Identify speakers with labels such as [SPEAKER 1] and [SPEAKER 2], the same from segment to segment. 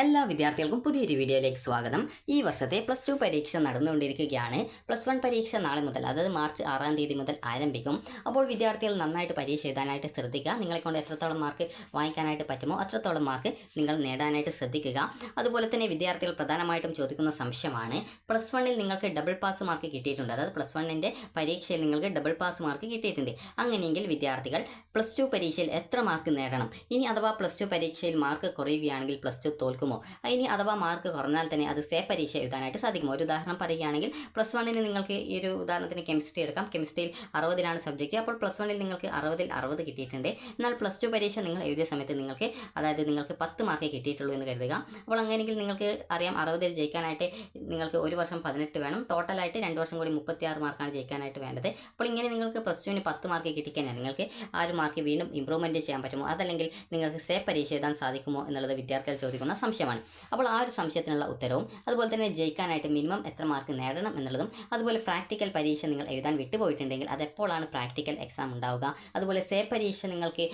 [SPEAKER 1] എല്ലാ വിദ്യാർത്ഥികൾക്കും പുതിയൊരു വീഡിയോയിലേക്ക് സ്വാഗതം. ഈ വർഷത്തെ പ്ലസ് ടു പരീക്ഷ നടന്നുകൊണ്ടിരിക്കുകയാണ്. പ്ലസ് വൺ പരീക്ഷ നാളെ മുതൽ അതായത് മാർച്ച് ആറാം തീയതി മുതൽ ആരംഭിക്കും. അപ്പോൾ വിദ്യാർത്ഥികൾ നന്നായിട്ട് പരീക്ഷ എഴുതാനായിട്ട് ശ്രദ്ധിക്കുക. നിങ്ങളെ കൊണ്ട് എത്രത്തോളം മാർക്ക് വാങ്ങിക്കാനായിട്ട് പറ്റുമോ അത്രത്തോളം മാർക്ക് നിങ്ങൾ നേടാനായിട്ട് ശ്രദ്ധിക്കുക. അതുപോലെ തന്നെ വിദ്യാർത്ഥികൾ പ്രധാനമായിട്ടും ചോദിക്കുന്ന സംശയമാണ് പ്ലസ് വണ്ണിൽ നിങ്ങൾക്ക് ഡബിൾ പാസ് മാർക്ക് കിട്ടിയിട്ടുണ്ട്. അതായത് പ്ലസ് വണ്ണിന്റെ പരീക്ഷയിൽ നിങ്ങൾക്ക് ഡബിൾ പാസ് മാർക്ക് കിട്ടിയിട്ടുണ്ട്. അങ്ങനെയെങ്കിൽ വിദ്യാർത്ഥികൾ പ്ലസ് ടു പരീക്ഷയിൽ എത്ര മാർക്ക് നേടണം? ഇനി അഥവാ പ്ലസ് ടു പരീക്ഷയിൽ മാർക്ക് കുറയുകയാണെങ്കിൽ പ്ലസ് ടു തോൽക്കുമോ ഇനി അഥവാ മാർക്ക് കുറഞ്ഞാൽ തന്നെ അത് സേ പരീക്ഷ എഴുതാനായിട്ട് സാധിക്കുമോ? ഒരു ഉദാഹരണം പറയുകയാണെങ്കിൽ പ്ലസ് വണ്ണിന് നിങ്ങൾക്ക് ഈ ഒരു ഉദാഹരണത്തിന് കെമിസ്ട്രി എടുക്കാം. കെമിസ്ട്രിയിൽ അറുപതിലാണ് സബ്ജക്റ്റ് അപ്പോൾ പ്ലസ് വണ്ണിൽ നിങ്ങൾക്ക് അറുപതിൽ അറുപത് കിട്ടിയിട്ടുണ്ട്. എന്നാൽ പ്ലസ് ടു പരീക്ഷ നിങ്ങൾ എഴുതിയ സമയത്ത് നിങ്ങൾക്ക് അതായത് നിങ്ങൾക്ക് പത്ത് മാർക്ക് കിട്ടിയിട്ടുള്ളൂ എന്ന് കരുതുക. അപ്പോൾ അങ്ങനെയെങ്കിൽ നിങ്ങൾക്ക് അറിയാം അറുപതിൽ ജയിക്കാനായിട്ട് നിങ്ങൾക്ക് ഒരു വർഷം പതിനെട്ട് വേണം. ടോട്ടലായിട്ട് രണ്ട് വർഷം കൂടി മുപ്പത്തിയാറ് മാർക്കാണ് ജയിക്കാനായിട്ട് വേണ്ടത്. അപ്പോൾ ഇങ്ങനെ നിങ്ങൾക്ക് പ്ലസ് ടുവിന് പത്ത് മാർക്ക് കിട്ടിക്കഴിഞ്ഞാൽ നിങ്ങൾക്ക് ആ ഒരു മാർക്ക് വീണ്ടും ഇമ്പ്രൂവ്മെന്റ് ചെയ്യാൻ പറ്റുമോ? അതല്ലെങ്കിൽ നിങ്ങൾക്ക് സേ പരീക്ഷ എഴുതാൻ സാധിക്കുമോ എന്നുള്ളത് വിദ്യാർത്ഥികൾ ചോദിക്കുന്ന സംശയമാണ്. അപ്പോൾ ആ ഒരു സംശയത്തിനുള്ള ഉത്തരവും അതുപോലെ തന്നെ ജയിക്കാനായിട്ട് മിനിമം എത്ര മാർക്ക് നേടണം എന്നുള്ളതും അതുപോലെ പ്രാക്ടിക്കൽ പരീക്ഷ നിങ്ങൾ എഴുതാൻ വിട്ടുപോയിട്ടുണ്ടെങ്കിൽ അതെപ്പോഴാണ് പ്രാക്ടിക്കൽ എക്സാം ഉണ്ടാവുക? അതുപോലെ സേ പരീക്ഷ നിങ്ങൾക്ക്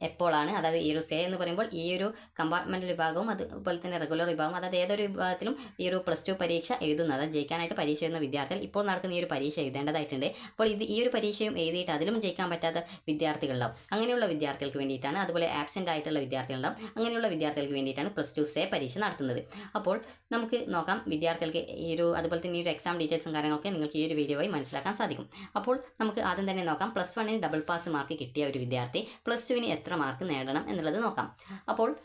[SPEAKER 1] എപ്പോഴാണ് അതായത് ഈ ഒരു സേ എന്ന് പറയുമ്പോൾ ഈ ഒരു കമ്പാർട്ട്മെന്റൽ വിഭാഗവും അതുപോലെ തന്നെ റെഗുലർ വിഭാഗവും അതായത് ഏതൊരു വിഭാഗത്തിലും ഈ ഒരു പ്ലസ് ടു പരീക്ഷ എഴുതുന്നത് ജയിക്കാനായിട്ട് പരീക്ഷ എഴുതുന്ന വിദ്യാർത്ഥികൾ ഇപ്പോൾ നടക്കുന്ന ഈ ഒരു പരീക്ഷ എഴുതേണ്ടതായിട്ടുണ്ട്. അപ്പോൾ ഇത് ഈ ഒരു പരീക്ഷയും എഴുതിയിട്ട് അതിലും ജയിക്കാൻ പറ്റാത്ത വിദ്യാർത്ഥികളുണ്ടാവും. അങ്ങനെയുള്ള വിദ്യാർത്ഥികൾക്ക് വേണ്ടിയിട്ടാണ് അതുപോലെ ആബ്സെന്റ് ആയിട്ടുള്ള വിദ്യാർത്ഥികളുണ്ടാവും. അങ്ങനെയുള്ള വിദ്യാർത്ഥികൾക്ക് വേണ്ടിയിട്ടാണ് പ്ലസ് ടു സേ പരീക്ഷ നടത്തുന്നത്. അപ്പോൾ നമുക്ക് നോക്കാം വിദ്യാർത്ഥികൾക്ക് ഈ ഒരു അതുപോലെ തന്നെ ഈ ഒരു എക്സാം ഡീറ്റെയിൽസും കാര്യങ്ങളൊക്കെ നിങ്ങൾക്ക് ഈ ഒരു വീഡിയോ വഴി മനസ്സിലാക്കാൻ സാധിക്കും. അപ്പോൾ നമുക്ക് ആദ്യം തന്നെ നോക്കാം പ്ലസ് വണ്ണിന് ഡബിൾ പാസ് മാർക്ക് കിട്ടിയ ഒരു വിദ്യാർത്ഥി പ്ലസ് ടുവിന് എത്ര മാർക്ക് നേടണം എന്നുള്ളത് നോക്കാം. അപ്പോൾ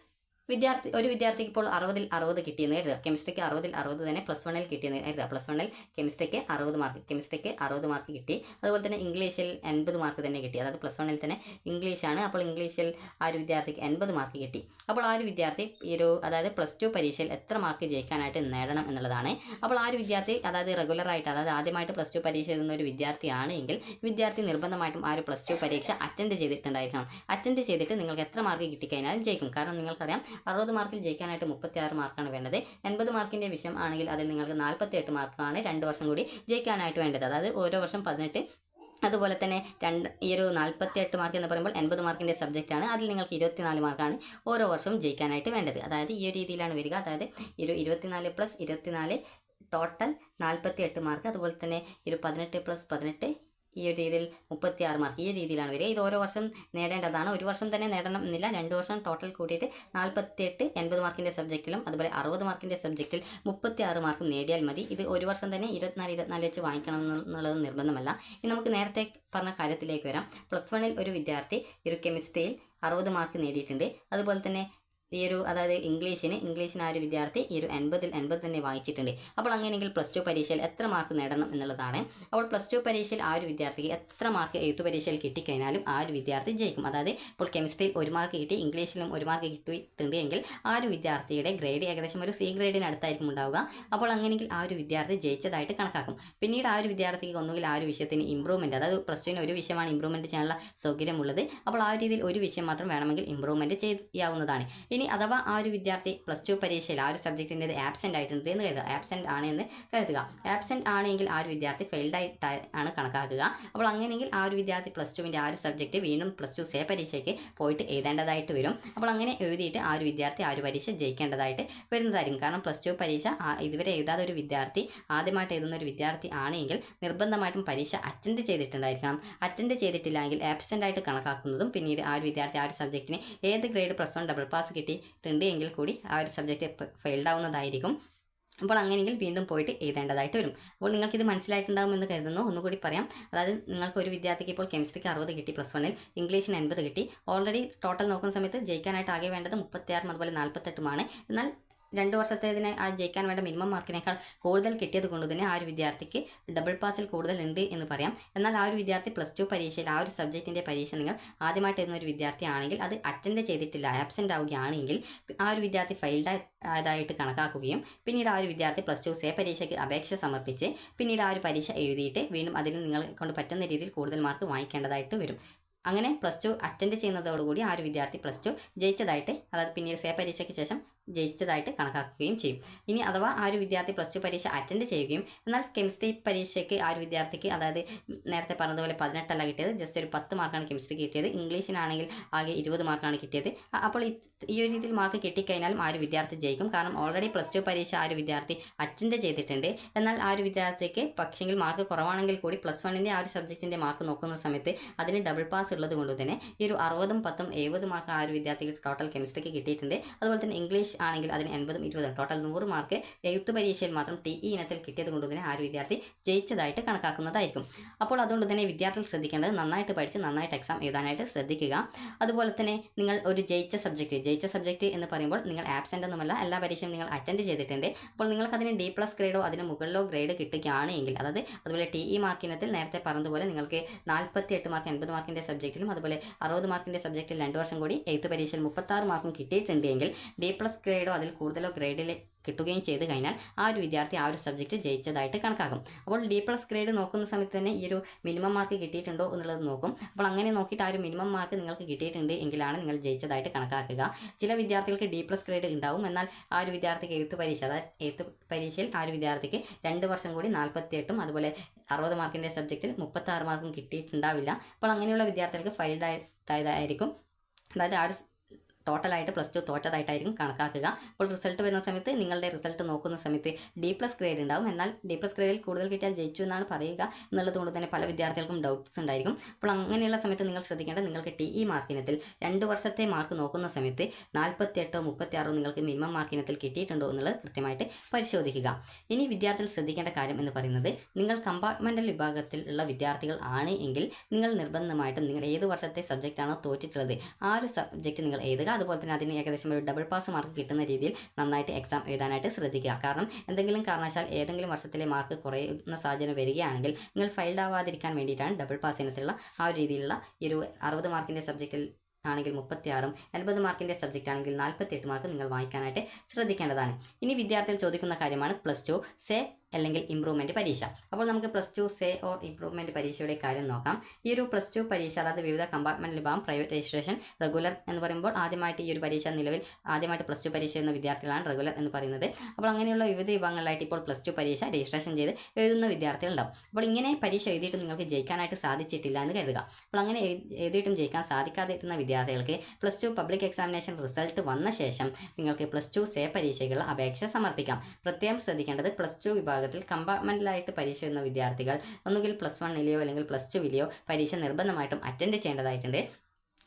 [SPEAKER 1] വിദ്യാർത്ഥി ഒരു വിദ്യാർത്ഥിക്ക് ഇപ്പോൾ അറുപതിൽ അറുപത് കിട്ടിയെന്ന് കരുതുക. കെമിസ്ട്രിക്ക് അറുപതിൽ അറുപത് തന്നെ പ്ലസ് വണ്ണിൽ കിട്ടിയെന്ന് കരുതുക. പ്ലസ് വണ്ണിൽ കെമിസ്ട്രിക്ക് അറുപത് മാർക്ക് കെമിസ്ട്രിക്ക് അറുപത് മാർക്ക് കിട്ടി. അതുപോലെ തന്നെ ഇംഗ്ലീഷിൽ എൺപത് മാർക്ക് തന്നെ കിട്ടി. അതായത് പ്ലസ് വണ്ണിൽ തന്നെ ഇംഗ്ലീഷാണ് അപ്പോൾ ഇംഗ്ലീഷിൽ ആ ഒരു വിദ്യാർത്ഥിക്ക് എൺപത് മാർക്ക് കിട്ടി. അപ്പോൾ ആ ഒരു വിദ്യാർത്ഥി ഈ ഒരു അതായത് പ്ലസ് ടു പരീക്ഷയിൽ എത്ര മാർക്ക് ജയിക്കാനായിട്ട് നേടണം എന്നുള്ളതാണ്. അപ്പോൾ ആ ഒരു വിദ്യാർത്ഥി അതായത് റെഗുലറായിട്ട് അതായത് ആദ്യമായിട്ട് പ്ലസ് ടു പരീക്ഷ എഴുതുന്ന ഒരു വിദ്യാർത്ഥിയാണ് എങ്കിൽ വിദ്യാർത്ഥി നിർബന്ധമായിട്ടും ആ ഒരു പ്ലസ് ടു പരീക്ഷ അറ്റൻഡ് ചെയ്തിട്ടുണ്ടായിരിക്കണം. അറ്റൻഡ് ചെയ്തിട്ട് നിങ്ങൾക്ക് എത്ര മാർക്ക് കിട്ടിക്കഴിഞ്ഞാലും ജയിക്കും. കാരണം നിങ്ങൾക്കറിയാം അറുപത് മാർക്കിൽ ജയിക്കാനായിട്ട് മുപ്പത്തി ആറ് മാർക്കാണ് വേണ്ടത്. എൺപത് മാർക്കിന്റെ വിഷയം ആണെങ്കിൽ അതിൽ നിങ്ങൾക്ക് നാൽപ്പത്തി എട്ട് മാർക്കാണ് രണ്ട് വർഷം കൂടി ജയിക്കാനായിട്ട് വേണ്ടത്. അതായത് ഓരോ വർഷം പതിനെട്ട് അതുപോലെ തന്നെ രണ്ട് ഈ ഒരു നാൽപ്പത്തി എട്ട് മാർക്ക് എന്ന് പറയുമ്പോൾ എൺപത് മാർക്കിന്റെ സബ്ജക്റ്റാണ് അതിൽ നിങ്ങൾക്ക് ഇരുപത്തിനാല് മാർക്കാണ് ഓരോ വർഷവും ജയിക്കാനായിട്ട് വേണ്ടത്. അതായത് ഈ ഒരു രീതിയിലാണ് വരിക. അതായത് ഈ ഒരു ഇരുപത്തിനാല് പ്ലസ് ഇരുപത്തിനാല് ടോട്ടൽ നാൽപ്പത്തി എട്ട് മാർക്ക് അതുപോലെ തന്നെ ഈ ഒരു പതിനെട്ട് പ്ലസ് പതിനെട്ട് ഈ ഒരു രീതിയിൽ മുപ്പത്തി ആറ് മാർക്ക് ഈ രീതിയിലാണ് വരിക. ഇത് ഓരോ വർഷം നേടേണ്ടതാണ്. ഒരു വർഷം തന്നെ നേടണം എന്നില്ല രണ്ട് വർഷം ടോട്ടൽ കൂട്ടിയിട്ട് നാൽപ്പത്തിയെട്ട് എൺപത് മാർക്കിന്റെ സബ്ജക്റ്റിലും അതുപോലെ അറുപത് മാർക്കിന്റെ സബ്ജക്റ്റിൽ മുപ്പത്തി ആറ് മാർക്കും നേടിയാൽ മതി. ഇത് ഒരു വർഷം തന്നെ ഇരുപത്തിനാല് ഇരുപത്തിനാല് വെച്ച് വാങ്ങിക്കണം എന്നുള്ളത് നിർബന്ധമല്ല. ഇനി നമുക്ക് നേരത്തെ പറഞ്ഞ കാര്യത്തിലേക്ക് വരാം. പ്ലസ് വണ്ണിൽ ഒരു വിദ്യാർത്ഥി ഒരു കെമിസ്ട്രിയിൽ അറുപത് മാർക്ക് നേടിയിട്ടുണ്ട്. അതുപോലെ തന്നെ ഈ ഒരു അതായത് ഇംഗ്ലീഷിന് ഇംഗ്ലീഷിന് ആ ഒരു വിദ്യാർത്ഥി ഈ ഒരു എൺപതിൽ എൺപത് തന്നെ വായിച്ചിട്ടുണ്ട്. അപ്പോൾ അങ്ങനെയെങ്കിൽ പ്ലസ് ടു പരീക്ഷയിൽ എത്ര മാർക്ക് നേടണം എന്നുള്ളതാണ്. അപ്പോൾ പ്ലസ് ടു പരീക്ഷയിൽ ആ ഒരു വിദ്യാർത്ഥിക്ക് എത്ര മാർക്ക് എഴുത്തു പരീക്ഷയിൽ കിട്ടിക്കഴിഞ്ഞാലും ആ ഒരു വിദ്യാർത്ഥി ജയിക്കും. അതായത് ഇപ്പോൾ കെമിസ്ട്രിയിൽ ഒരു മാർക്ക് കിട്ടി ഇംഗ്ലീഷിലും ഒരു മാർക്ക് കിട്ടിയിട്ടുണ്ട് എങ്കിൽ ആ ഒരു വിദ്യാർത്ഥിയുടെ ഗ്രേഡ് ഏകദേശം ഒരു സി ഗ്രേഡിന് അടുത്തായിരിക്കും ഉണ്ടാവുക. അപ്പോൾ അങ്ങനെയെങ്കിൽ ആ ഒരു വിദ്യാർത്ഥി ജയിച്ചതായിട്ട് കണക്കാക്കും. പിന്നീട് ആ ഒരു വിദ്യാർത്ഥിക്ക് ഒന്നുകിൽ ആ ഒരു വിഷയത്തിന് ഇമ്പ്രൂവ്മെന്റ് അതായത് പ്ലസ് ടുവിന് ഒരു വിഷയമാണ് ഇമ്പ്രൂവ്മെന്റ് ചെയ്യാനുള്ള സൗകര്യമുള്ളത്. അപ്പോൾ ആ രീതിയിൽ ഒരു വിഷയം മാത്രം വേണമെങ്കിൽ ഇമ്പ്രൂവ്മെന്റ് ചെയ്യാവുന്നതാണ്. ഇനി അഥവാ ആ ഒരു വിദ്യാർത്ഥി പ്ലസ് ടു പരീക്ഷയിൽ ആ ഒരു സബ്ജക്റ്റിന്റെ ആബ്സെന്റ് ആയിട്ടുണ്ട് എന്ന് കരുതുക. ആബ്സെന്റ് ആണ് എന്ന് കരുതുക. ആബ്സെന്റ് ആണെങ്കിൽ ആ ഒരു വിദ്യാർത്ഥി ഫെയിൽഡ് ആയിട്ട് ആണ് കണക്കാക്കുക. അപ്പോൾ അങ്ങനെയെങ്കിൽ ആ ഒരു വിദ്യാർത്ഥി പ്ലസ് ടുവിന്റെ ആ ഒരു സബ്ജക്റ്റ് വീണ്ടും പ്ലസ് ടു സേ പരീക്ഷയ്ക്ക് പോയിട്ട് എഴുതേണ്ടതായിട്ട് വരും. അപ്പോൾ അങ്ങനെ എഴുതിയിട്ട് ആ ഒരു വിദ്യാർത്ഥി ആ ഒരു പരീക്ഷ ജയിക്കേണ്ടതായിട്ട് വരുന്നതായിരിക്കും. കാരണം പ്ലസ് ടു പരീക്ഷ ഇതുവരെ എഴുതാതെ ഒരു വിദ്യാർത്ഥി ആദ്യമായിട്ട് എഴുതുന്ന ഒരു വിദ്യാർത്ഥി ആണെങ്കിൽ നിർബന്ധമായിട്ടും പരീക്ഷ അറ്റൻഡ് ചെയ്തിട്ടുണ്ടായിരിക്കണം. അറ്റൻഡ് ചെയ്തിട്ടില്ലെങ്കിൽ ആബ്സെന്റ് ആയിട്ട് കണക്കാക്കുന്നതും പിന്നീട് ആ ഒരു വിദ്യാർത്ഥി ആ ഒരു സബ്ജക്റ്റിന് ഏത് grade plus one double pass കിട്ടിയിട്ടുണ്ട് എങ്കിൽ കൂടി ആ ഒരു സബ്ജക്റ്റ് ഫെയിൽഡ് ആവുന്നതായിരിക്കും. അപ്പോൾ അങ്ങനെയെങ്കിൽ വീണ്ടും പോയിട്ട് എഴുതേണ്ടതായിട്ട് വരും. അപ്പോൾ നിങ്ങൾക്കിത് മനസ്സിലായിട്ടുണ്ടാകുമെന്ന് കരുതുന്നു. ഒന്നുകൂടി പറയാം. അതായത് നിങ്ങൾക്ക് ഒരു വിദ്യാർത്ഥിക്ക് ഇപ്പോൾ കെമിസ്ട്രിക്ക് അറുപത് കിട്ടി പ്ലസ് വണ്ണിൽ ഇംഗ്ലീഷിന് എൺപത് കിട്ടി. ഓൾറെഡി ടോട്ടൽ നോക്കുന്ന സമയത്ത് ജയിക്കാനായിട്ട് ആകെ വേണ്ടത് മുപ്പത്തിയാറും അതുപോലെ നാൽപ്പത്തെട്ടുമാണ് എന്നാൽ രണ്ട് വർഷത്തേതിനെ ആ ജയിക്കാൻ വേണ്ട മിനിമം മാർക്കിനേക്കാൾ കൂടുതൽ കിട്ടിയത് കൊണ്ട് തന്നെ ആ ഒരു വിദ്യാർത്ഥിക്ക് ഡബിൾ പാസിൽ കൂടുതൽ ഉണ്ട് എന്ന് പറയാം. എന്നാൽ ആ ഒരു വിദ്യാർത്ഥി പ്ലസ് ടു പരീക്ഷയിൽ ആ ഒരു സബ്ജക്റ്റിന്റെ പരീക്ഷ നിങ്ങൾ ആദ്യമായിട്ട് എഴുതുന്ന ഒരു വിദ്യാർത്ഥി ആണെങ്കിൽ അത് അറ്റൻഡ് ചെയ്തിട്ടില്ല ആബ്സെന്റ് ആവുകയാണെങ്കിൽ ആ ഒരു വിദ്യാർത്ഥി ഫെയിൽഡ് ആയതായിട്ട് കണക്കാക്കുകയും പിന്നീട് ആ ഒരു വിദ്യാർത്ഥി പ്ലസ് ടു സേ പരീക്ഷയ്ക്ക് അപേക്ഷ സമർപ്പിച്ച് പിന്നീട് ആ ഒരു പരീക്ഷ എഴുതിയിട്ട് വീണ്ടും അതിൽ നിങ്ങളെ കൊണ്ട് പറ്റുന്ന രീതിയിൽ കൂടുതൽ മാർക്ക് വാങ്ങിക്കേണ്ടതായിട്ട് വരും. അങ്ങനെ പ്ലസ് ടു അറ്റൻഡ് ചെയ്യുന്നതോടുകൂടി ആ ഒരു വിദ്യാർത്ഥി പ്ലസ് ടു ജയിച്ചതായിട്ട് അതായത് പിന്നീട് സേ പരീക്ഷയ്ക്ക് ശേഷം ജയിച്ചതായിട്ട് കണക്കാക്കുകയും ചെയ്യും. ഇനി അഥവാ ആ ഒരു വിദ്യാർത്ഥി പ്ലസ് ടു പരീക്ഷ അറ്റൻഡ് ചെയ്യുകയും എന്നാൽ കെമിസ്ട്രി പരീക്ഷയ്ക്ക് ആ ഒരു വിദ്യാർത്ഥിക്ക് അതായത് നേരത്തെ പറഞ്ഞതുപോലെ പതിനെട്ടല്ല കിട്ടിയത് ജസ്റ്റ് ഒരു പത്ത് മാർക്കാണ് കെമിസ്ട്രി കിട്ടിയത്. ഇംഗ്ലീഷിനാണെങ്കിൽ ആകെ ഇരുപത് മാർക്കാണ് കിട്ടിയത്. അപ്പോൾ ഈ ഒരു രീതിയിൽ മാർക്ക് കിട്ടിക്കഴിഞ്ഞാലും ആ ഒരു വിദ്യാർത്ഥി ജയിക്കും. കാരണം ഓൾറെഡി പ്ലസ് ടു പരീക്ഷ ആ ഒരു വിദ്യാർത്ഥി അറ്റൻഡ് ചെയ്തിട്ടുണ്ട്. എന്നാൽ ആ ഒരു വിദ്യാർത്ഥിക്ക് പക്ഷെങ്കിൽ മാർക്ക് കുറവാണെങ്കിൽ കൂടി പ്ലസ് വണ്ണിന്റെ ആ ഒരു സബ്ജക്റ്റിന്റെ മാർക്ക് നോക്കുന്ന സമയത്ത് അതിന് ഡബിൾ പാസ് ഉള്ളത് കൊണ്ട് തന്നെ ഈ ഒരു അറുപതും പത്തും എഴുപത് മാർക്ക് ആ ഒരു വിദ്യാർത്ഥിക്ക് ടോട്ടൽ കെമിസ്ട്രിക്ക് കിട്ടിയിട്ടുണ്ട്. അതുപോലെ തന്നെ ഇംഗ്ലീഷ് ആണെങ്കിൽ അതിന് എൺപതും ഇരുപതും ടോട്ടൽ നൂറ് മാർക്ക് എഴുത്ത് പരീക്ഷയിൽ മാത്രം ടി ഇ ഇനത്തിൽ കിട്ടിയത് കൊണ്ട് തന്നെ ആ ഒരു വിദ്യാർത്ഥി ജയിച്ചതായിട്ട് കണക്കാക്കുന്നതായിരിക്കും. അപ്പോൾ അതുകൊണ്ട് തന്നെ വിദ്യാർത്ഥികൾ ശ്രദ്ധിക്കേണ്ടത് നന്നായിട്ട് പഠിച്ച് നന്നായിട്ട് എക്സാം എഴുതാനായിട്ട് ശ്രദ്ധിക്കുക. അതുപോലെ തന്നെ നിങ്ങൾ ഒരു ജയിച്ച സബ്ജക്റ്റ് ജയിച്ച സബ്ജക്റ്റ് എന്ന് പറയുമ്പോൾ നിങ്ങൾ ആബ്സെന്റ് ഒന്നുമല്ല എല്ലാ പരീക്ഷയും നിങ്ങൾ അറ്റൻഡ് ചെയ്തിട്ടുണ്ട്. അപ്പോൾ നിങ്ങൾക്ക് അതിന് ഡി പ്ലസ് ഗ്രേഡോ അതിന് മുകളിലോ ഗ്രേഡ് കിട്ടുകയാണെങ്കിൽ അതായത് അതുപോലെ ടി ഇ മാർക്കിനത്തിൽ നേരത്തെ പറഞ്ഞതുപോലെ നിങ്ങൾക്ക് നാൽപ്പത്തി എട്ട് മാർക്ക് എൺപത് മാർക്കിന്റെ സബ്ജക്റ്റിലും അതുപോലെ അറുപത് മാർക്കിന്റെ സബ്ജക്റ്റിൽ രണ്ട് വർഷം കൂടി എഴുത്ത് പരീക്ഷയിൽ മുപ്പത്താറ് മാർക്കും കിട്ടിയിട്ടുണ്ടെങ്കിൽ ഡി പ്ലസ് ഗ്രേഡോ അതിൽ കൂടുതലോ ഗ്രേഡിൽ കിട്ടുകയും ചെയ്ത് കഴിഞ്ഞാൽ ആ ഒരു വിദ്യാർത്ഥി ആ ഒരു സബ്ജക്റ്റ് ജയിച്ചതായിട്ട് കണക്കാക്കും അപ്പോൾ ഡി പ്ലസ് ഗ്രേഡ് നോക്കുന്ന സമയത്ത് തന്നെ ഈ ഒരു മിനിമം മാർക്ക് കിട്ടിയിട്ടുണ്ടോ എന്നുള്ളത് നോക്കും. അപ്പോൾ അങ്ങനെ നോക്കിയിട്ട് ആ ഒരു മിനിമം മാർക്ക് നിങ്ങൾക്ക് കിട്ടിയിട്ടുണ്ട് എങ്കിലാണ് നിങ്ങൾ ജയിച്ചതായിട്ട് കണക്കാക്കുക. ചില വിദ്യാർത്ഥികൾക്ക് ഡി പ്ലസ് ഗ്രേഡ് ഉണ്ടാവും. എന്നാൽ ആ ഒരു വിദ്യാർത്ഥിക്ക് എഴുത്ത് പരീക്ഷ അതായത് എഴുത്ത് പരീക്ഷയിൽ ആ ഒരു വിദ്യാർത്ഥിക്ക് രണ്ട് വർഷം കൂടി നാൽപ്പത്തി എട്ടും അതുപോലെ അറുപത് മാർക്കിന്റെ സബ്ജക്റ്റിൽ മുപ്പത്താറ് മാർക്കും കിട്ടിയിട്ടുണ്ടാവില്ല. അപ്പോൾ അങ്ങനെയുള്ള വിദ്യാർത്ഥികൾക്ക് ഫൈൽഡ് ആയതായിരിക്കും. അതായത് ആ ഒരു ടോട്ടലായിട്ട് പ്ലസ് ടു തോറ്റതായിട്ടായിരിക്കും കണക്കാക്കുക. അപ്പോൾ റിസൾട്ട് വരുന്ന സമയത്ത് നിങ്ങളുടെ റിസൾട്ട് നോക്കുന്ന സമയത്ത് ഡി പ്ലസ് ഗ്രേഡ് ഉണ്ടാവും. എന്നാൽ ഡി പ്ലസ് ഗ്രേഡിൽ കൂടുതൽ കിട്ടിയാൽ ജയിച്ചു എന്നാണ് പറയുക. എന്നുള്ളത് കൊണ്ട് തന്നെ പല വിദ്യാർത്ഥികൾക്കും ഡൗട്ട്സ് ഉണ്ടായിരിക്കും. അപ്പോൾ അങ്ങനെയുള്ള സമയത്ത് നിങ്ങൾ ശ്രദ്ധിക്കേണ്ടത് നിങ്ങൾക്ക് ടി ഇ മാർക്കിനത്തിൽ രണ്ട് വർഷത്തെ മാർക്ക് നോക്കുന്ന സമയത്ത് നാൽപ്പത്തി എട്ടോ മുപ്പത്തി ആറോ നിങ്ങൾക്ക് മിനിമം മാർക്കിനത്തിൽ കിട്ടിയിട്ടുണ്ടോ എന്നുള്ളത് കൃത്യമായിട്ട് പരിശോധിക്കുക. ഇനി വിദ്യാർത്ഥികൾ ശ്രദ്ധിക്കേണ്ട കാര്യം എന്ന് പറയുന്നത് നിങ്ങൾ കമ്പാർട്ട്മെന്റൽ വിഭാഗത്തിൽ ഉള്ള വിദ്യാർത്ഥികൾ ആണ് എങ്കിൽ നിങ്ങൾ നിർബന്ധമായിട്ടും നിങ്ങൾ ഏത് വർഷത്തെ സബ്ജക്റ്റാണോ തോറ്റിട്ടുള്ളത് ആ ഒരു സബ്ജക്റ്റ് നിങ്ങൾ എഴുതുക. അതുപോലെ തന്നെ അതിന് ഏകദേശം ഒരു ഡബിൾ പാസ് മാർക്ക് കിട്ടുന്ന രീതിയിൽ നന്നായിട്ട് എക്സാം എഴുതാനായിട്ട് ശ്രദ്ധിക്കുക. കാരണം എന്തെങ്കിലും കാരണവശാൽ ഏതെങ്കിലും വർഷത്തിലെ മാർക്ക് കുറയുന്ന സാഹചര്യം വരികയാണെങ്കിൽ നിങ്ങൾ ഫൈൽഡ് ആവാതിരിക്കാൻ വേണ്ടിയിട്ടാണ് ഡബിൾ പാസ് ഇനത്തിലുള്ള ആ ഒരു രീതിയിലുള്ള ഈ ഒരു അറുപത് മാർക്കിന്റെ സബ്ജക്റ്റിൽ ആണെങ്കിൽ മുപ്പത്തിയാറും എൺപത് മാർക്കിന്റെ സബ്ജക്റ്റ് ആണെങ്കിൽ നാൽപ്പത്തി മാർക്ക് നിങ്ങൾ വായിക്കാനായിട്ട് ശ്രദ്ധിക്കേണ്ടതാണ്. ഇനി വിദ്യാർത്ഥികൾ ചോദിക്കുന്ന കാര്യമാണ് പ്ലസ് ടു സേ അല്ലെങ്കിൽ ഇമ്പ്രൂവ്മെന്റ് പരീക്ഷ. അപ്പോൾ നമുക്ക് plus two say or improvement പരീക്ഷയുടെ കാര്യം നോക്കാം. ഈ ഒരു പ്ലസ് ടു പരീക്ഷ അതായത് വിവിധ കമ്പാർട്ട്മെന്റ് വിഭാഗം പ്രൈവറ്റ് രജിസ്ട്രേഷൻ റെഗുലർ എന്ന് പറയുമ്പോൾ ആദ്യമായിട്ട് ഈ ഒരു പരീക്ഷ നിലവിൽ ആദ്യമായിട്ട് പ്ലസ് ടു പരീക്ഷ എന്ന വിദ്യാർത്ഥികളാണ് റെഗുലർ എന്ന് പറയുന്നത്. അപ്പോൾ അങ്ങനെയുള്ള വിവിധ വിഭാഗങ്ങളിലായിട്ട് ഇപ്പോൾ പ്ലസ് ടു പരീക്ഷ രജിസ്ട്രേഷൻ ചെയ്ത് എഴുതുന്ന വിദ്യാർത്ഥികളുണ്ടാവും. അപ്പോൾ ഇങ്ങനെ പരീക്ഷ എഴുതിയിട്ട് നിങ്ങൾക്ക് ജയിക്കാനായിട്ട് സാധിച്ചിട്ടില്ല എന്ന് കരുതുക. അപ്പോൾ അങ്ങനെ എഴുതിയിട്ടും ജയിക്കാൻ സാധിക്കാതെ ഇരുന്ന വിദ്യാർത്ഥികൾക്ക് plus two public examination result വന്ന ശേഷം നിങ്ങൾക്ക് പ്ലസ് ടു സേ പരീക്ഷയ്ക്കുള്ള അപേക്ഷ സമർപ്പിക്കാം. പ്രത്യേകം ശ്രദ്ധിക്കേണ്ടത് പ്ലസ് ടു വിഭാഗത്തിൽ കമ്പാർട്ട്മെന്റലായിട്ട് പരീക്ഷ എഴുതുന്ന വിദ്യാർത്ഥികൾ ഒന്നുകിൽ പ്ലസ് വണ്ണിലെയോ അല്ലെങ്കിൽ പ്ലസ് ടുവിലെയോ പരീക്ഷ നിർബന്ധമായിട്ടും അറ്റൻഡ് ചെയ്യേണ്ടതായിട്ടുണ്ട്.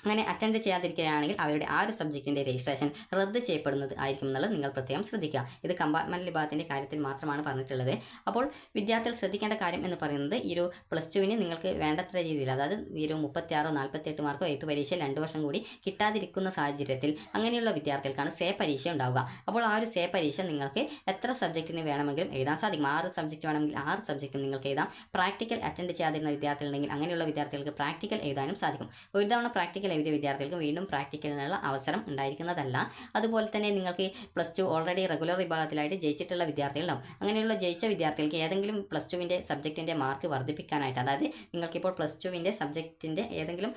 [SPEAKER 1] അങ്ങനെ അറ്റൻഡ് ചെയ്യാതിരിക്കുകയാണെങ്കിൽ അവരുടെ ആ ഒരു സബ്ജക്റ്റിന്റെ രജിസ്ട്രേഷൻ റദ്ദ് ചെയ്യപ്പെടുന്നത് ആയിരിക്കും എന്നുള്ളത് നിങ്ങൾ പ്രത്യേകം ശ്രദ്ധിക്കുക. ഇത് കമ്പാർട്ട്മെന്റ് വിഭാഗത്തിന്റെ കാര്യത്തിൽ മാത്രമാണ് പറഞ്ഞിട്ടുള്ളത്. അപ്പോൾ വിദ്യാർത്ഥികൾ ശ്രദ്ധിക്കേണ്ട കാര്യം എന്ന് പറയുന്നത് ഈ ഒരു പ്ലസ് ടുവിന് നിങ്ങൾക്ക് വേണ്ടത്ര രീതിയിൽ അതായത് ഈ ഒരു മുപ്പത്തിയാറോ നാൽപ്പത്തിയെട്ട് മാർക്കോ എയ്ത്ത് പരീക്ഷ രണ്ട് വർഷം കൂടി കിട്ടാതിരിക്കുന്ന സാഹചര്യത്തിൽ അങ്ങനെയുള്ള വിദ്യാർത്ഥികൾക്കാണ് സേ പരീക്ഷ ഉണ്ടാവുക. അപ്പോൾ ആ ഒരു സേ പരീക്ഷ നിങ്ങൾക്ക് എത്ര സബ്ജക്റ്റിന് വേണമെങ്കിലും എഴുതാൻ സാധിക്കും. ആറ് സബ്ജക്റ്റ് വേണമെങ്കിൽ ആറ് സബ്ജക്റ്റ് നിങ്ങൾക്ക് എഴുതാം. പ്രാക്ടിക്കൽ അറ്റൻഡ് ചെയ്യാതിരുന്ന വിദ്യാർത്ഥികളുണ്ടെങ്കിൽ അങ്ങനെയുള്ള വിദ്യാർത്ഥികൾക്ക് പ്രാക്ടിക്കൽ എഴുതാനും സാധിക്കും. ഒരു തവണ പ്രാക്ടിക്കൽ എഴുതിയ വിദ്യാർത്ഥികൾക്ക് വീണ്ടും പ്രാക്ടിക്കലിനുള്ള അവസരം ഉണ്ടായിരിക്കുന്നതല്ല. അതുപോലെ തന്നെ നിങ്ങൾക്ക് പ്ലസ് ടു ഓൾറെഡി റെഗുലർ വിഭാഗത്തിലായിട്ട് ജയിച്ചിട്ടുള്ള വിദ്യാർത്ഥികളുണ്ടാവും. അങ്ങനെയുള്ള ജയിച്ച വിദ്യാർത്ഥികൾക്ക് ഏതെങ്കിലും പ്ലസ് ടുവിന്റെ സബ്ജക്റ്റിന്റെ മാർക്ക് വർദ്ധിപ്പിക്കാനായിട്ട് അതായത് നിങ്ങൾക്കിപ്പോൾ പ്ലസ് ടുവിന്റെ സബ്ജക്റ്റിന്റെ ഏതെങ്കിലും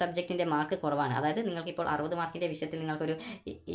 [SPEAKER 1] സബ്ജക്റ്റിന്റെ മാർക്ക് കുറവാണ്. അതായത് നിങ്ങൾക്കിപ്പോൾ അറുപത് മാർക്കിന്റെ വിഷയത്തിൽ നിങ്ങൾക്കൊരു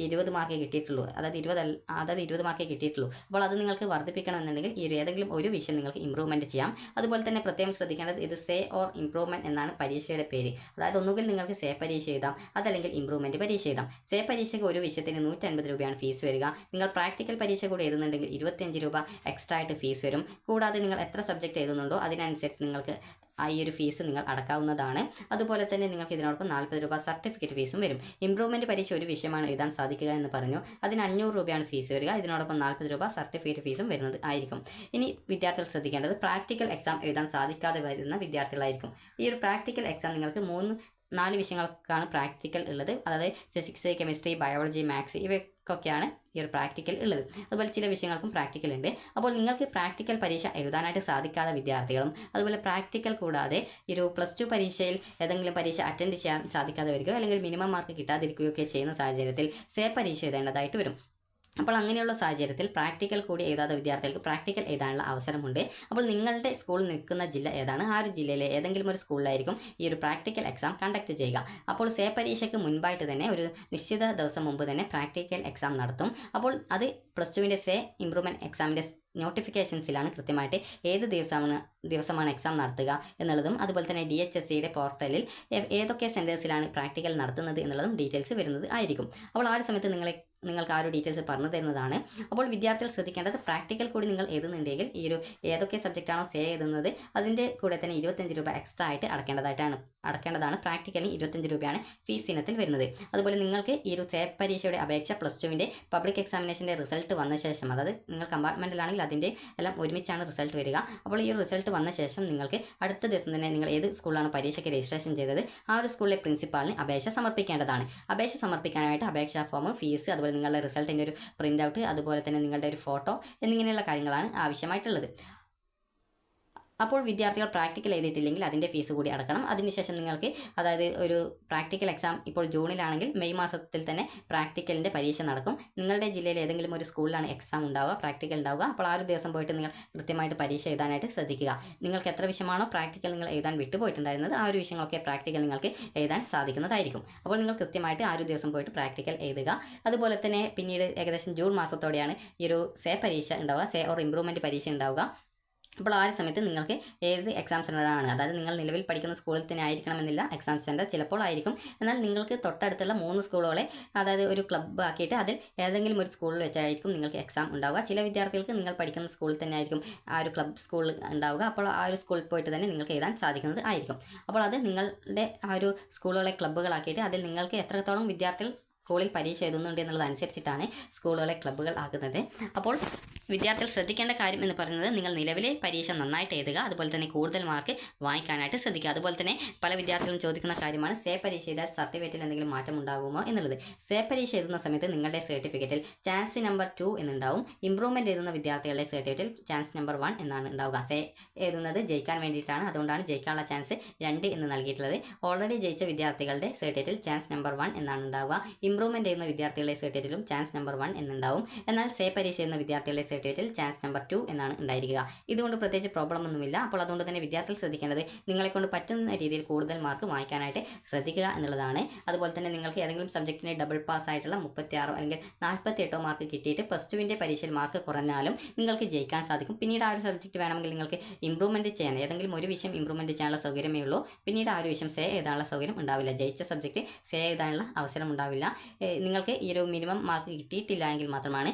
[SPEAKER 1] ഇരുപത് മാർക്കേ കിട്ടിയിട്ടുള്ളൂ. അതായത് ഇരുപത് അതായത് ഇരുപത് മാർക്കേ കിട്ടിയിട്ടുള്ളൂ. അപ്പോൾ അത് നിങ്ങൾക്ക് വർദ്ധിപ്പിക്കണമെന്നുണ്ടെങ്കിൽ ഈ ഏതെങ്കിലും ഒരു വിഷയം നിങ്ങൾക്ക് ഇമ്പ്രൂവ്മെന്റ് ചെയ്യാം. അതുപോലെ തന്നെ പ്രത്യേകം ശ്രദ്ധിക്കേണ്ടത് ഇത് സേ ഓർ ഇമ്പ്രൂവ്മെന്റ് എന്നാണ് പരീക്ഷയുടെ പേര്. അതായത് ഒന്നുകിൽ നിങ്ങൾക്ക് സേ പരീക്ഷ എഴുതാം അതല്ലെങ്കിൽ ഇമ്പ്രൂവ്മെന്റ് പരീക്ഷ എഴുതാം. സേ പരീക്ഷയ്ക്ക് ഒരു വിഷയത്തിന് നൂറ്റൻപത് രൂപയാണ് ഫീസ് വരിക. നിങ്ങൾ പ്രാക്ടിക്കൽ പരീക്ഷ കൂടി എഴുതുന്നുണ്ടെങ്കിൽ ഇരുപത്തിയഞ്ച് രൂപ എക്സ്ട്രാ ആയിട്ട് ഫീസ് വരും. കൂടാതെ നിങ്ങൾ എത്ര സബ്ജക്റ്റ് എഴുതുന്നുണ്ടോ അതിനനുസരിച്ച് നിങ്ങൾക്ക് ആ ഈ ഒരു ഫീസ് നിങ്ങൾ അടക്കാവുന്നതാണ്. അതുപോലെ തന്നെ നിങ്ങൾക്ക് ഇതിനോടൊപ്പം നാൽപ്പത് രൂപ സർട്ടിഫിക്കറ്റ് ഫീസും വരും. ഇംപ്രൂവ്മെന്റ് പരീക്ഷ ഒരു വിഷയമാണ് എഴുതാൻ സാധിക്കുക എന്ന് പറഞ്ഞു. അതിന് അഞ്ഞൂറ് രൂപയാണ് ഫീസ് വരിക. ഇതിനോടൊപ്പം നാൽപ്പത് രൂപ സർട്ടിഫിക്കറ്റ് ഫീസും വരുന്നത് ആയിരിക്കും. ഇനി വിദ്യാർത്ഥികൾ ശ്രദ്ധിക്കേണ്ടത് പ്രാക്ടിക്കൽ എക്സാം എഴുതാൻ സാധിക്കാതെ വരുന്ന വിദ്യാർത്ഥികളായിരിക്കും. ഈ ഒരു പ്രാക്ടിക്കൽ എക്സാം നിങ്ങൾക്ക് മൂന്ന് നാല് വിഷയങ്ങൾക്കാണ് പ്രാക്ടിക്കൽ ഉള്ളത്. അതായത് ഫിസിക്സ് കെമിസ്ട്രി ബയോളജി മാത്സ് ഇവയ്ക്കൊക്കെയാണ് ഈ ഒരു പ്രാക്ടിക്കൽ ഉള്ളത്. അതുപോലെ ചില വിഷയങ്ങൾക്കും പ്രാക്ടിക്കൽ ഉണ്ട്. അപ്പോൾ നിങ്ങൾക്ക് പ്രാക്ടിക്കൽ പരീക്ഷ എഴുതാനായിട്ട് സാധിക്കാത്ത വിദ്യാർത്ഥികളും അതുപോലെ പ്രാക്ടിക്കൽ കൂടാതെ ഈ ഒരു പ്ലസ് ടു പരീക്ഷയിൽ ഏതെങ്കിലും പരീക്ഷ അറ്റൻഡ് ചെയ്യാൻ സാധിക്കാതെ വരികയോ അല്ലെങ്കിൽ മിനിമം മാർക്ക് കിട്ടാതിരിക്കുകയോ ഒക്കെ ചെയ്യുന്ന സാഹചര്യത്തിൽ സേ പരീക്ഷ എഴുതേണ്ടതായിട്ട് വരും. അപ്പോൾ അങ്ങനെയുള്ള സാഹചര്യത്തിൽ പ്രാക്ടിക്കൽ കൂടി എഴുതാത്ത വിദ്യാർത്ഥികൾക്ക് പ്രാക്ടിക്കൽ എഴുതാനുള്ള അവസരമുണ്ട്. അപ്പോൾ നിങ്ങളുടെ സ്കൂൾ നിൽക്കുന്ന ജില്ല ഏതാണ്? ആ ഒരു ജില്ലയിലെ ഏതെങ്കിലും ഒരു സ്കൂളിലായിരിക്കും ഈ ഒരു പ്രാക്ടിക്കൽ എക്സാം കണ്ടക്ട് ചെയ്യുക. അപ്പോൾ സേ പരീക്ഷയ്ക്ക് മുൻപായിട്ട് തന്നെ ഒരു നിശ്ചിത ദിവസം മുമ്പ് തന്നെ പ്രാക്ടിക്കൽ എക്സാം നടത്തും. അപ്പോൾ അത് പ്ലസ് ടുവിന്റെ സേ ഇമ്പ്രൂവ്മെന്റ് എക്സാമിന്റെ നോട്ടിഫിക്കേഷൻസിലാണ് കൃത്യമായിട്ട് ഏത് ദിവസമാണ് ദിവസമാണ് എക്സാം നടത്തുക എന്നുള്ളതും അതുപോലെ തന്നെ ഡി എച്ച് എസ് സിയുടെ പോർട്ടലിൽ ഏതൊക്കെ സെന്റേഴ്സിലാണ് പ്രാക്ടിക്കൽ നടത്തുന്നത് എന്നുള്ളതും ഡീറ്റെയിൽസ് വരുന്നത് ആയിരിക്കും. അപ്പോൾ ആ ഒരു സമയത്ത് നിങ്ങളെ നിങ്ങൾക്ക് ആ ഒരു ഡീറ്റെയിൽസ് പറഞ്ഞു തരുന്നതാണ്. അപ്പോൾ വിദ്യാർത്ഥികൾ ശ്രദ്ധിക്കേണ്ടത് പ്രാക്ടിക്കൽ കൂടി നിങ്ങൾ എഴുതുന്നുണ്ടെങ്കിൽ ഈ ഒരു ഏതൊക്കെ സബ്ജക്റ്റാണോ സേ എഴുതുന്നത് അതിന്റെ കൂടെ തന്നെ ഇരുപത്തഞ്ച് രൂപ എക്സ്ട്രാ ആയിട്ട് അടക്കേണ്ടതായിട്ടാണ്. അടക്കേണ്ടതാണ് പ്രാക്ടിക്കലിന് ഇരുപത്തഞ്ച് രൂപയാണ് ഫീസ് ഇനത്തിൽ വരുന്നത്. അതുപോലെ നിങ്ങൾക്ക് ഈ ഒരു സേ പരീക്ഷയുടെ അപേക്ഷ പ്ലസ് ടുവിന്റെ പബ്ലിക് എക്സാമിനേഷന്റെ റിസൾട്ട് വന്ന ശേഷം അതായത് നിങ്ങൾ കമ്പാർട്ട്മെന്റിലാണെങ്കിൽ അതിന്റെ എല്ലാം ഒരുമിച്ചാണ് റിസൾട്ട് വരിക. അപ്പോൾ ഈ റിസൾട്ട് വന്ന ശേഷം നിങ്ങൾക്ക് അടുത്ത ദിവസം തന്നെ നിങ്ങൾ ഏത് സ്കൂളാണ് പരീക്ഷയ്ക്ക് രജിസ്ട്രേഷൻ ചെയ്തത് ആ ഒരു സ്കൂളിലെ പ്രിൻസിപ്പാളിന് അപേക്ഷ സമർപ്പിക്കേണ്ടതാണ്. അപേക്ഷ സമർപ്പിക്കാനായിട്ട് അപേക്ഷാ ഫോം ഫീസ് അതുപോലെ നിങ്ങളുടെ റിസൾട്ടിന്റെ ഒരു പ്രിന്റ് ഔട്ട് അതുപോലെ തന്നെ നിങ്ങളുടെ ഒരു ഫോട്ടോ എന്നിങ്ങനെയുള്ള കാര്യങ്ങളാണ് ആവശ്യമായിട്ടുള്ളത്. അപ്പോൾ വിദ്യാർത്ഥികൾ പ്രാക്ടിക്കൽ എഴുതിയിട്ടില്ലെങ്കിൽ അതിന്റെ ഫീസ് കൂടി അടക്കണം. അതിനുശേഷം നിങ്ങൾക്ക് അതായത് ഒരു പ്രാക്ടിക്കൽ എക്സാം ഇപ്പോൾ ജൂണിലാണെങ്കിൽ മെയ് മാസത്തിൽ തന്നെ പ്രാക്ടിക്കലിന്റെ പരീക്ഷ നടക്കും. നിങ്ങളുടെ ജില്ലയിൽ ഏതെങ്കിലും ഒരു സ്കൂളിലാണ് എക്സാം ഉണ്ടാവുക പ്രാക്ടിക്കൽ ഉണ്ടാവുക അപ്പോൾ ആ ഒരു ദിവസം പോയിട്ട് നിങ്ങൾ കൃത്യമായിട്ട് പരീക്ഷ എഴുതാനായിട്ട് ശ്രദ്ധിക്കുക. നിങ്ങൾക്ക് എത്ര വിഷയമാണോ പ്രാക്ടിക്കൽ നിങ്ങൾ എഴുതാൻ വിട്ടുപോയിട്ടുണ്ടായിരുന്നത് ആ ഒരു വിഷയങ്ങളൊക്കെ പ്രാക്ടിക്കൽ നിങ്ങൾക്ക് എഴുതാൻ സാധിക്കുന്നതായിരിക്കും. അപ്പോൾ നിങ്ങൾ കൃത്യമായിട്ട് ആ ഒരു ദിവസം പോയിട്ട് പ്രാക്ടിക്കൽ എഴുതുക. അതുപോലെ തന്നെ പിന്നീട് ഏകദേശം ജൂൺ മാസത്തോടെയാണ് ഈ ഒരു സേ പരീക്ഷ ഉണ്ടാവുക സേ ഓർ ഇമ്പ്രൂവ്മെന്റ് പരീക്ഷ ഉണ്ടാവുക. അപ്പോൾ ആ ഒരു സമയത്ത് നിങ്ങൾക്ക് ഏത് എക്സാം സെന്ററാണ് അതായത് നിങ്ങൾ നിലവിൽ പഠിക്കുന്ന സ്കൂളിൽ തന്നെ ആയിരിക്കണമെന്നില്ല എക്സാം സെന്റർ ചിലപ്പോൾ ആയിരിക്കും. എന്നാൽ നിങ്ങൾക്ക് തൊട്ടടുത്തുള്ള മൂന്ന് സ്കൂളുകളെ അതായത് ഒരു ക്ലബ്ബ് ആക്കിയിട്ട് അതിൽ ഏതെങ്കിലും ഒരു സ്കൂളിൽ വെച്ചായിരിക്കും നിങ്ങൾക്ക് എക്സാം ഉണ്ടാവുക. ചില വിദ്യാർത്ഥികൾക്ക് നിങ്ങൾ പഠിക്കുന്ന സ്കൂളിൽ തന്നെ ആയിരിക്കും ആ ഒരു ക്ലബ്ബ് സ്കൂളിൽ ഉണ്ടാവുക. അപ്പോൾ ആ ഒരു സ്കൂളിൽ പോയിട്ട് തന്നെ നിങ്ങൾക്ക് എഴുതാൻ സാധിക്കുന്നത് ആയിരിക്കും. അപ്പോൾ അത് നിങ്ങളുടെ ആ ഒരു സ്കൂളുകളെ ക്ലബ്ബുകളാക്കിയിട്ട് അതിൽ നിങ്ങൾക്ക് എത്രത്തോളം വിദ്യാർത്ഥികൾ സ്കൂളിൽ പരീക്ഷ എഴുതുന്നുണ്ട് എന്നുള്ളത് അനുസരിച്ചിട്ടാണ് സ്കൂളുകളെ ക്ലബ്ബുകൾ ആക്കുന്നത്. അപ്പോൾ വിദ്യാർത്ഥികൾ ശ്രദ്ധിക്കേണ്ട കാര്യം എന്ന് പറയുന്നത് നിങ്ങൾ നിലവിലെ പരീക്ഷ നന്നായിട്ട് എഴുതുക അതുപോലെ തന്നെ കൂടുതൽ മാർക്ക് വാങ്ങിക്കാനായിട്ട് ശ്രദ്ധിക്കുക. അതുപോലെ തന്നെ പല വിദ്യാർത്ഥികളും ചോദിക്കുന്ന കാര്യമാണ് സേ പരീക്ഷ ചെയ്താൽ സർട്ടിഫിക്കറ്റിൽ എന്തെങ്കിലും മാറ്റം ഉണ്ടാകുമോ എന്നുള്ളത്. സേ പരീക്ഷ എഴുതുന്ന സമയത്ത് നിങ്ങളുടെ സർട്ടിഫിക്കറ്റിൽ ചാൻസ് നമ്പർ ടു എന്നുണ്ടാവും. ഇംപ്രൂവ്മെന്റ് എഴുതുന്ന വിദ്യാർത്ഥികളുടെ സർട്ടിഫിക്കറ്റിൽ ചാൻസ് നമ്പർ വൺ എന്നാണ് ഉണ്ടാവുക. സേ എഴുതുന്നത് ജയിക്കാൻ വേണ്ടിയിട്ടാണ്. അതുകൊണ്ടാണ് ജയിക്കാനുള്ള ചാൻസ് രണ്ട് എന്ന് നൽകിയിട്ടുള്ളത്. ഓൾറെഡി ജയിച്ച വിദ്യാർത്ഥികളുടെ സർട്ടിഫിക്കറ്റിൽ ചാൻസ് നമ്പർ വൺ എന്നാണ് ഉണ്ടാവുക. ഇംപ്രൂവ്മെന്റ് ചെയ്യുന്ന വിദ്യാർത്ഥികളുടെ സർട്ടിഫിക്കറ്റിലും ചാൻസ് നമ്പർ വൺ എന്നുണ്ടാവും. എന്നാൽ സേ പരീക്ഷ ചെയ്യുന്ന വിദ്യാർത്ഥികളുടെ സർട്ടിഫിക്കറ്റിൽ ചാൻസ് നമ്പർ ടു എന്നാണ് ഉണ്ടായിരിക്കുക. ഇതുകൊണ്ട് പ്രത്യേകിച്ച് പ്രോബ്ലം ഒന്നുമില്ല. അപ്പോൾ അതുകൊണ്ട് തന്നെ വിദ്യാർത്ഥികൾ ശ്രദ്ധിക്കേണ്ടത് നിങ്ങളെ കൊണ്ട് പറ്റുന്ന രീതിയിൽ കൂടുതൽ മാർക്ക് വാങ്ങിക്കാനായിട്ട് ശ്രദ്ധിക്കുക എന്നുള്ളതാണ്. അതുപോലെ തന്നെ നിങ്ങൾക്ക് ഏതെങ്കിലും സബ്ജക്റ്റിന് ഡബിൾ പാസ് ആയിട്ടുള്ള മുപ്പത്തിയാറോ അല്ലെങ്കിൽ നാൽപ്പത്തി എട്ടോ മാർക്ക് കിട്ടിയിട്ട് പ്ലസ് ടുവിന്റെ പരീക്ഷയിൽ മാർക്ക് കുറഞ്ഞാലും നിങ്ങൾക്ക് ജയിക്കാൻ സാധിക്കും. പിന്നീട് ആ ഒരു സബ്ജക്റ്റ് വേണമെങ്കിൽ നിങ്ങൾക്ക് ഇമ്പ്രൂവ്മെന്റ് ചെയ്യാൻ ഏതെങ്കിലും ഒരു വിഷയം ഇമ്പ്രൂവ്മെന്റ് ചെയ്യാനുള്ള സൗകര്യമേ ഉള്ളൂ. പിന്നീട് ആ ഒരു വിഷയം സേ എഴുതാനുള്ള സൗകര്യം ഉണ്ടാവില്ല. ജയിച്ച സബ്ജക്റ്റ് സേ എഴുതാനുള്ള അവസരം ഉണ്ടാവില്ല. നിങ്ങൾക്ക് ഈ ഒരു മിനിമം മാർക്ക് കിട്ടിയിട്ടില്ല എങ്കിൽ മാത്രമാണ്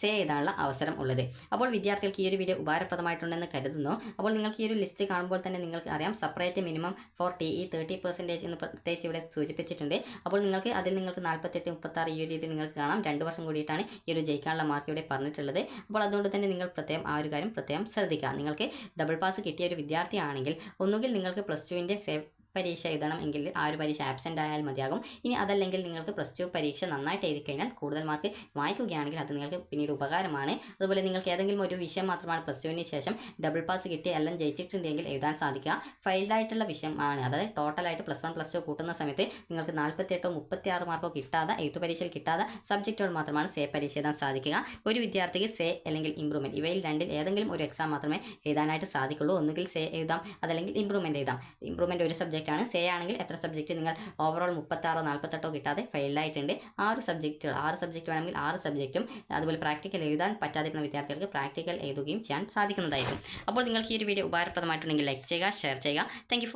[SPEAKER 1] സേ ചെയ്താനുള്ള അവസരം ഉള്ളത്. അപ്പോൾ വിദ്യാർത്ഥികൾക്ക് ഈ ഒരു വീഡിയോ ഉപകാരപ്രദമായിട്ടുണ്ടെന്ന് കരുതുന്നു. അപ്പോൾ നിങ്ങൾക്ക് ഈ ഒരു ലിസ്റ്റ് കാണുമ്പോൾ തന്നെ നിങ്ങൾക്ക് അറിയാം. Separate minimum for T E thirty percentage എന്ന് പ്രത്യേകിച്ച് ഇവിടെ സൂചിപ്പിച്ചിട്ടുണ്ട്. അപ്പോൾ നിങ്ങൾക്ക് അതിൽ നിങ്ങൾക്ക് നാൽപ്പത്തെട്ട് മുപ്പത്താറ് ഈ ഒരു രീതിയിൽ നിങ്ങൾക്ക് കാണാം. രണ്ട് വർഷം കൂടിയിട്ടാണ് ഈ ഒരു ജയിക്കാനുള്ള മാർക്ക് ഇവിടെ പറഞ്ഞിട്ടുള്ളത്. അപ്പോൾ അതുകൊണ്ട് തന്നെ നിങ്ങൾ പ്രത്യേകം ആ ഒരു കാര്യം പ്രത്യേകം ശ്രദ്ധിക്കുക. നിങ്ങൾക്ക് ഡബിൾ പാസ് കിട്ടിയ ഒരു വിദ്യാർത്ഥിയാണെങ്കിൽ ഒന്നുകിൽ നിങ്ങൾക്ക് പ്ലസ് ടുവിന്റെ സേവ് പരീക്ഷ എഴുതണം എങ്കിൽ ആ ഒരു പരീക്ഷ ആബ്സെന്റ് ആയാൽ മതിയാകും. ഇനി അതല്ലെങ്കിൽ നിങ്ങൾക്ക് പ്ലസ് ടു പരീക്ഷ നന്നായിട്ട് എഴുതി കഴിഞ്ഞാൽ കൂടുതൽ മാർക്ക് വായിക്കുകയാണെങ്കിൽ അത് നിങ്ങൾക്ക് പിന്നീട് ഉപകാരമാണ്. അതുപോലെ നിങ്ങൾക്ക് ഏതെങ്കിലും ഒരു വിഷയം മാത്രമാണ് പ്ലസ് ടുവിന് ശേഷം ഡബിൾ പാസ് കിട്ടി എല്ലാം ജയിച്ചിട്ടുണ്ടെങ്കിൽ എഴുതാൻ സാധിക്കുക. ഫെയിൽഡ് വിഷയമാണ്. അതായത് ടോട്ടലായിട്ട് പ്ലസ് വൺ പ്ലസ് ടു കൂട്ടുന്ന സമയത്ത് നിങ്ങൾക്ക് നാൽപ്പത്തിയെട്ടോ മുപ്പത്തിയാറ് മാർക്കോ കിട്ടാതെ എഴുത്ത് പരീക്ഷയിൽ കിട്ടാതെ സബ്ജക്റ്റുകൾ മാത്രമാണ് സേ പരീക്ഷ എഴുതാൻ സാധിക്കുക. ഒരു വിദ്യാർത്ഥിക്ക് സേ അല്ലെങ്കിൽ ഇമ്പ്രൂവ്മെന്റ് ഇവയിൽ രണ്ടിൽ ഏതെങ്കിലും ഒരു എക്സാം മാത്രമേ എഴുതാനായിട്ട് സാധിക്കുള്ളൂ. ഒന്നുകിൽ സേ എഴുതാം അതല്ലെങ്കിൽ ഇമ്പ്രൂവ്മെന്റ് എഴുതാം. ഇമ്പ്രൂവ്മെന്റ് ഒരു സബ്ജക്റ്റാണ് സേ ആണെങ്കിൽ എത്ര സബ്ജക്റ്റ് നിങ്ങൾ ഓവറോൾ മുപ്പത്താറോ നാൽപ്പത്തെട്ടോ കിട്ടാതെ ഫെയിലായിട്ടുണ്ട് ആറ് സബ്ജക്റ്റുകൾ ആറ് സബ്ജക്റ്റ് വേണമെങ്കിൽ ആറ് സബ്ജക്റ്റും അതുപോലെ പ്രാക്ടിക്കൽ എഴുതാൻ പറ്റാതിരുന്ന വിദ്യാർത്ഥികൾക്ക് പ്രാക്ടിക്കൽ എഴുതുകയും ചെയ്യാൻ സാധിക്കുന്നതായിരിക്കും. അപ്പോൾ നിങ്ങൾക്ക് ഈ ഒരു വീഡിയോ ഉപകാരപ്രദമായിട്ടുണ്ടെങ്കിൽ ലൈക്ക് ചെയ്യുക ഷെയർ ചെയ്യുക. താങ്ക്